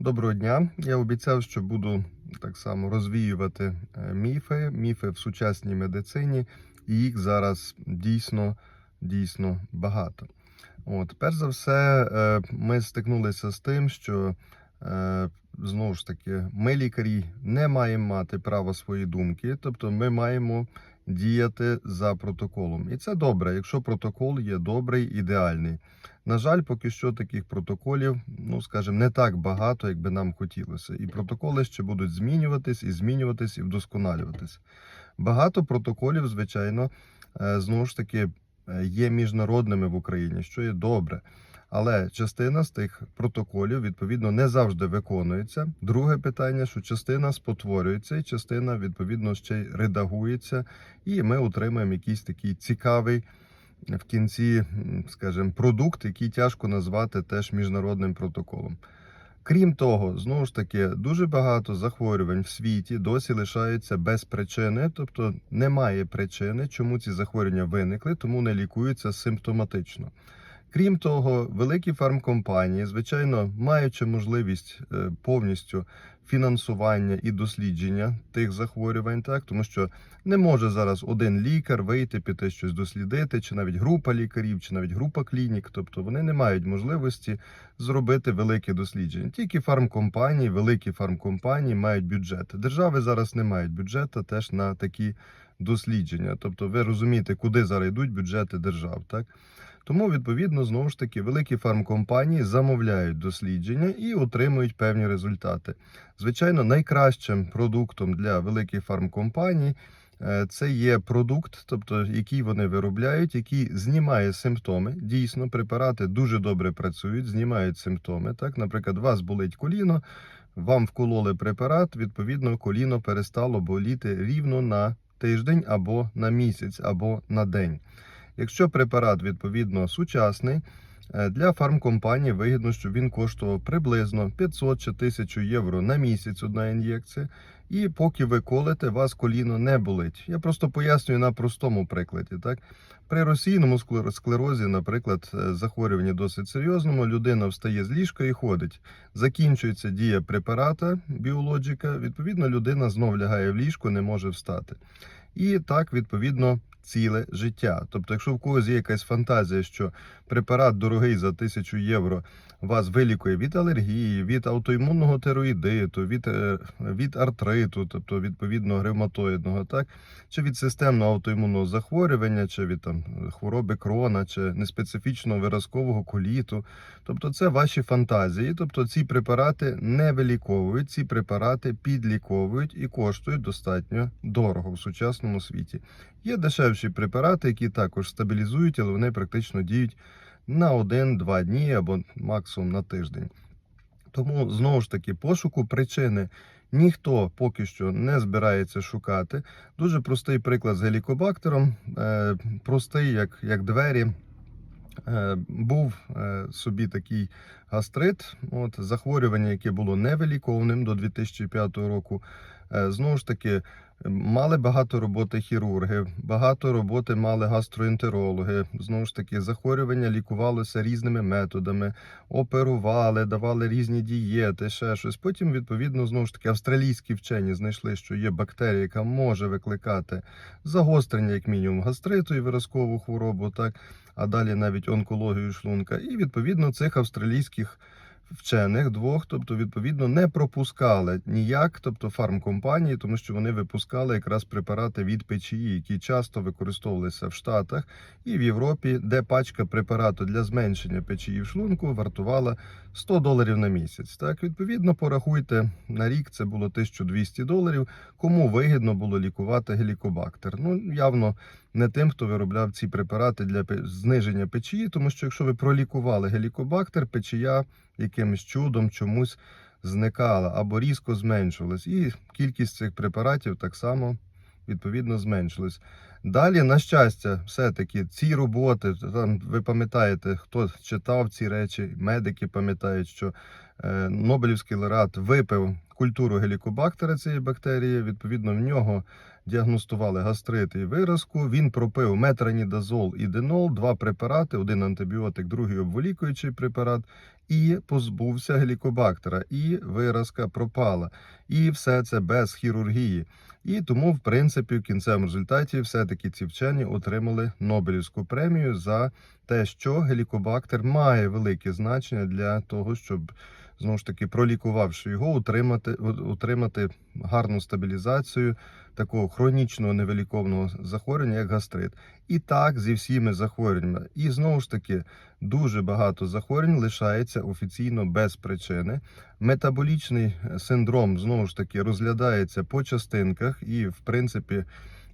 Доброго дня. Я обіцяв, що буду так само розвіювати е, міфи, міфи в сучасній медицині, і їх зараз дійсно дійсно багато. От, перш за все, е, ми стикнулися з тим, що е, знову ж таки ми, лікарі, не маємо мати права свої думки, тобто ми маємо діяти за протоколом. І це добре, якщо протокол є добрий, ідеальний. На жаль, поки що таких протоколів, ну скажімо, не так багато, як би нам хотілося. І протоколи ще будуть змінюватись і змінюватись і вдосконалюватись. Багато протоколів, звичайно, е, знову ж таки е, є міжнародними в Україні, що є добре. Але частина з тих протоколів відповідно не завжди виконується. Друге питання, що частина спотворюється, і частина відповідно ще й редагується, і ми отримаємо якийсь такий цікавий в кінці, скажімо, продукт, який тяжко назвати теж міжнародним протоколом. Крім того, знову ж таки, дуже багато захворювань в світі досі лишаються без причини, тобто немає причини, чому ці захворювання виникли, тому не лікуються симптоматично. Крім того, великі фармкомпанії, звичайно, маючи можливість е, повністю фінансування і дослідження тих захворювань, так тому що не може зараз один лікар вийти, піти щось дослідити, чи навіть група лікарів, чи навіть група клінік. Тобто вони не мають можливості зробити велике дослідження. Тільки фармкомпанії, великі фармкомпанії мають бюджет. Держави зараз не мають бюджету теж на такі дослідження. Тобто, ви розумієте, куди зараз йдуть бюджети держав, так. Тому, відповідно, знову ж таки, великі фармкомпанії замовляють дослідження і отримують певні результати. Звичайно, найкращим продуктом для великих фармкомпаній е, це є продукт, тобто який вони виробляють, який знімає симптоми. Дійсно, препарати дуже добре працюють, знімають симптоми. Так, наприклад, вас болить коліно, вам вкололи препарат, відповідно, коліно перестало боліти рівно на тиждень або на місяць, або на день. Якщо препарат відповідно сучасний, е, для фармкомпанії вигідно, щоб він коштував приблизно 500 чи 1000 євро на місяць одна ін'єкція. І поки ви колите, вас коліно не болить. Я просто пояснюю на простому прикладі. Так при російному склер- склерозі, наприклад, е, захворюванні досить серйозному, людина встає з ліжка і ходить. Закінчується дія препарата біологіка. Відповідно, людина знов лягає в ліжко, не може встати. І так, відповідно, ціле життя. Тобто, якщо в когось є якась фантазія, що препарат дорогий за тисячу євро вас вилікує від алергії, від аутоімунного тероїдиту, від, е, від артриту, тобто відповідно ревматоїдного, так, чи від системного аутоімунного захворювання, чи від там хвороби крона, чи неспецифічного виразкового коліту. Тобто, це ваші фантазії. Тобто, ці препарати не виліковують, ці препарати підліковують і коштують достатньо дорого в сучасному світі. Є дешевші препарати, які також стабілізують, але вони практично діють на 1-2 дні або максимум на тиждень. Тому знову ж таки пошуку причини ніхто поки що не збирається шукати. Дуже простий приклад з гелікобактером, е, простий, як, як двері. Е, Був е, собі такий гастрит, от захворювання, яке було невиліковним до 2005 року. Знову ж таки, мали багато роботи хірурги, багато роботи мали гастроентерологи. Знову ж таки, захворювання лікувалося різними методами, оперували, давали різні дієти, ще щось. Потім, відповідно, знову ж таки, австралійські вчені знайшли, що є бактерія, яка може викликати загострення, як мінімум, гастриту і виразкову хворобу, так а далі навіть онкологію шлунка. І відповідно цих австралійських вчених двох, тобто відповідно не пропускали ніяк, тобто фармкомпанії, тому що вони випускали якраз препарати від печії, які часто використовувалися в Штатах і в Європі, де пачка препарату для зменшення печії в шлунку вартувала 100 доларів на місяць. Так, відповідно, порахуйте на рік, це було 1200 доларів. Кому вигідно було лікувати гелікобактер? Ну явно не тим, хто виробляв ці препарати для зниження печії, тому що якщо ви пролікували гелікобактер, печія якимось чудом чомусь зникала або різко зменшувалась, і кількість цих препаратів так само відповідно зменшилась. Далі, на щастя, все-таки ці роботи, там ви пам'ятаєте, хто читав ці речі, медики пам'ятають, що е, Нобелівський лауреат випив культуру гелікобактера цієї бактерії. Відповідно, в нього діагностували гастрит і виразку. Він пропив метранідазол і денол, два препарати: один антибіотик, другий обволікуючий препарат, і позбувся гелікобактера. І виразка пропала. І все це без хірургії. І тому, в принципі, в кінцевому результаті все-таки ці вчені отримали Нобелівську премію за те, що гелікобактер має велике значення для того, щоб знову ж таки пролікувавши його, утримати, утримати гарну стабілізацію такого хронічного невиліковного захворювання, як гастрит. І так зі всіми захворюваннями. І знову ж таки, дуже багато захворювань лишається офіційно без причини. Метаболічний синдром знову ж таки розглядається по частинках, і в принципі.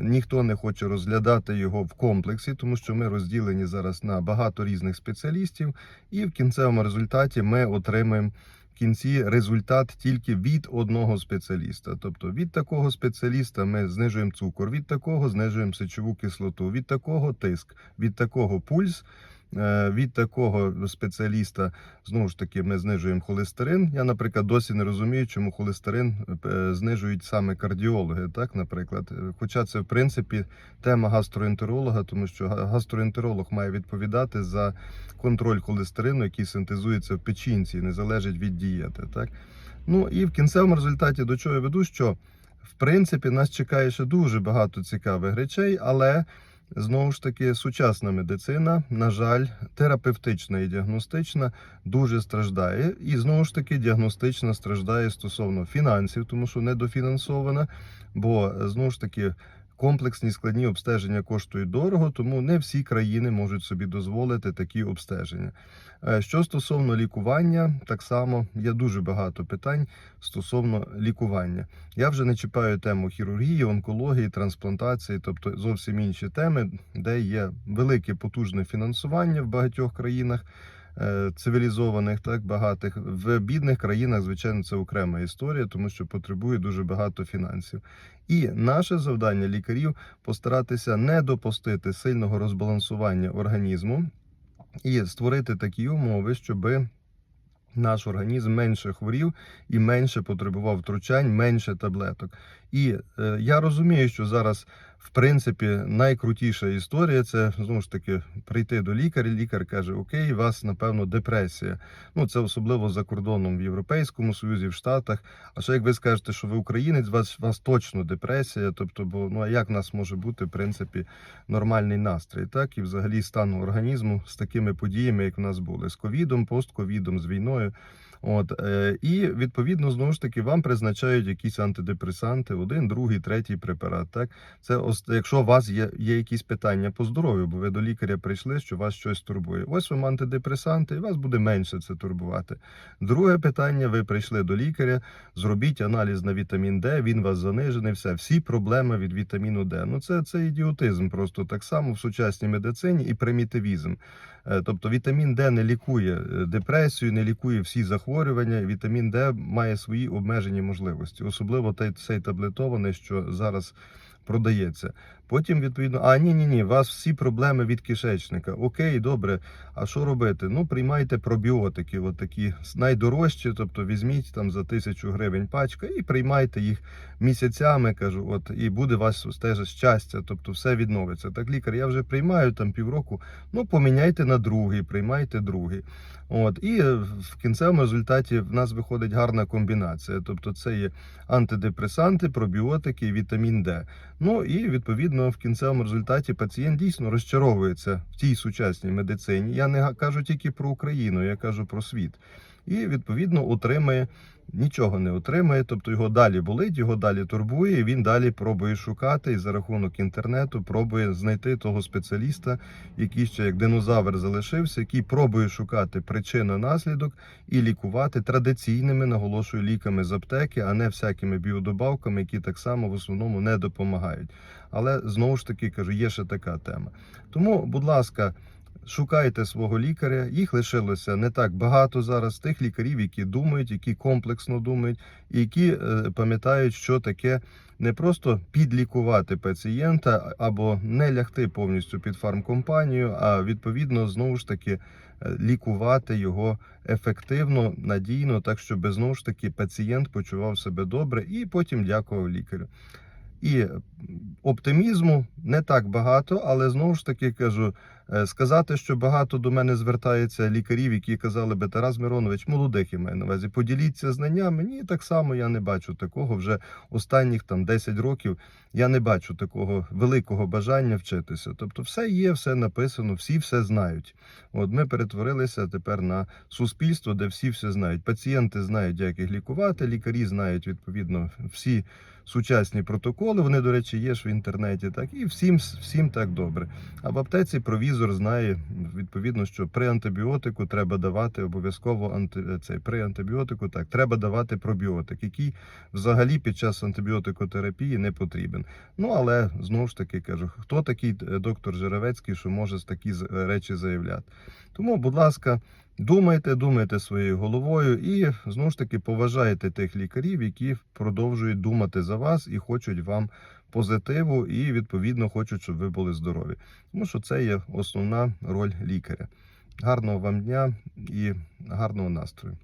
Ніхто не хоче розглядати його в комплексі, тому що ми розділені зараз на багато різних спеціалістів, і в кінцевому результаті ми отримаємо в кінці результат тільки від одного спеціаліста. Тобто від такого спеціаліста ми знижуємо цукор, від такого знижуємо сечову кислоту, від такого тиск, від такого пульс. Е, Від такого спеціаліста знову ж таки ми знижуємо холестерин. Я, наприклад, досі не розумію, чому холестерин е, знижують саме кардіологи. Так, наприклад, Е, хоча це в принципі тема гастроентеролога, тому що гастроентеролог має відповідати за контроль холестерину, який синтезується в печінці, не залежить від дієти. Так, ну і в кінцевому результаті до чого я веду, що в принципі нас чекає ще дуже багато цікавих речей, але Знову ж таки, сучасна медицина, на жаль, терапевтична і діагностична дуже страждає. І знову ж таки, діагностична страждає стосовно фінансів, тому що недофінансована. Бо знову ж таки комплексні складні обстеження коштують дорого, тому не всі країни можуть собі дозволити такі обстеження. Е, Що стосовно лікування, так само є дуже багато питань стосовно лікування. Я вже не чіпаю тему хірургії, онкології, трансплантації, тобто зовсім інші теми, де є велике потужне фінансування в багатьох країнах. Е, Цивілізованих, так багатих в бідних країнах, звичайно, це окрема історія, тому що потребує дуже багато фінансів. І наше завдання лікарів постаратися не допустити сильного розбалансування організму і створити такі умови, щоби наш організм менше хворів і менше потребував втручань, менше таблеток. І е, я розумію, що зараз, в принципі, найкрутіша історія це знову ж таки прийти до лікаря. Лікар каже: Окей, у вас напевно депресія. Ну це особливо за кордоном в Європейському Союзі, в Штатах. А ще як ви скажете, що ви українець, вас, вас точно депресія. Тобто, бо ну а як в нас може бути в принципі нормальний настрій, так і взагалі стан організму з такими подіями, як в нас були з ковідом, постковідом, з війною. От е, і відповідно знову ж таки вам призначають якісь антидепресанти, один, другий, третій препарат. Так це якщо у вас є, є якісь питання по здоров'ю, бо ви до лікаря прийшли, що вас щось турбує. Ось вам антидепресанти, і вас буде менше це турбувати. Друге питання: ви прийшли до лікаря, зробіть аналіз на вітамін Д, він вас занижений. Все, всі проблеми від вітаміну Д. Ну це, це ідіотизм, просто так само в сучасній медицині і примітивізм. Е, Тобто вітамін Д не лікує е, депресію, не лікує всі захворювання. Вітамін Д має свої обмежені можливості, особливо цей таблетований, що зараз продається. Потім відповідно, а ні, ні, ні, у вас всі проблеми від кишечника. Окей, добре. А що робити? Ну, приймайте пробіотики, от такі найдорожчі, тобто візьміть там за тисячу гривень пачка і приймайте їх місяцями. Кажу, от і буде у вас теж щастя, тобто все відновиться. Так, лікар, я вже приймаю там півроку. Ну, поміняйте на другий, приймайте другий. От і в кінцевому результаті в нас виходить гарна комбінація. Тобто, це є антидепресанти, пробіотики, і вітамін Д. Ну і відповідно в кінцевому результаті пацієнт дійсно розчаровується в тій сучасній медицині. Я не кажу тільки про Україну, я кажу про світ. І відповідно отримає нічого не отримає, тобто його далі болить, його далі турбує. і Він далі пробує шукати і за рахунок інтернету пробує знайти того спеціаліста, який ще як динозавр залишився, який пробує шукати причину наслідок і лікувати традиційними, наголошую, ліками з аптеки, а не всякими біодобавками, які так само в основному не допомагають. Але знову ж таки кажу, є ще така тема. Тому, будь ласка. Шукайте свого лікаря. Їх лишилося не так багато зараз. Тих лікарів, які думають, які комплексно думають, і які е, пам'ятають, що таке не просто підлікувати пацієнта або не лягти повністю під фармкомпанію, а відповідно знову ж таки е, лікувати його ефективно, надійно, так щоб знову ж таки пацієнт почував себе добре і потім дякував лікарю. І оптимізму не так багато, але знову ж таки кажу, сказати, що багато до мене звертається лікарів, які казали би Тарас Миронович, молодих я маю на увазі, поділіться знаннями. Ні, так само я не бачу такого вже останніх там 10 років. Я не бачу такого великого бажання вчитися. Тобто, все є, все написано, всі все знають. От ми перетворилися тепер на суспільство, де всі все знають. Пацієнти знають, як їх лікувати, лікарі знають відповідно всі сучасні протоколи. Вони, до речі, є ж в інтернеті. Так і всім всім так добре. А в аптеці провізор знає відповідно, що при антибіотику треба давати обов'язково анти... цей при антибіотику. Так треба давати пробіотик, який взагалі під час антибіотикотерапії не потрібен. Ну але знову ж таки кажу, хто такий е, доктор Жеревецький, що може такі речі заявляти. Тому, будь ласка. Думайте, думайте своєю головою і знову ж таки поважайте тих лікарів, які продовжують думати за вас і хочуть вам позитиву, і відповідно хочуть, щоб ви були здорові. Тому що це є основна роль лікаря. Гарного вам дня і гарного настрою.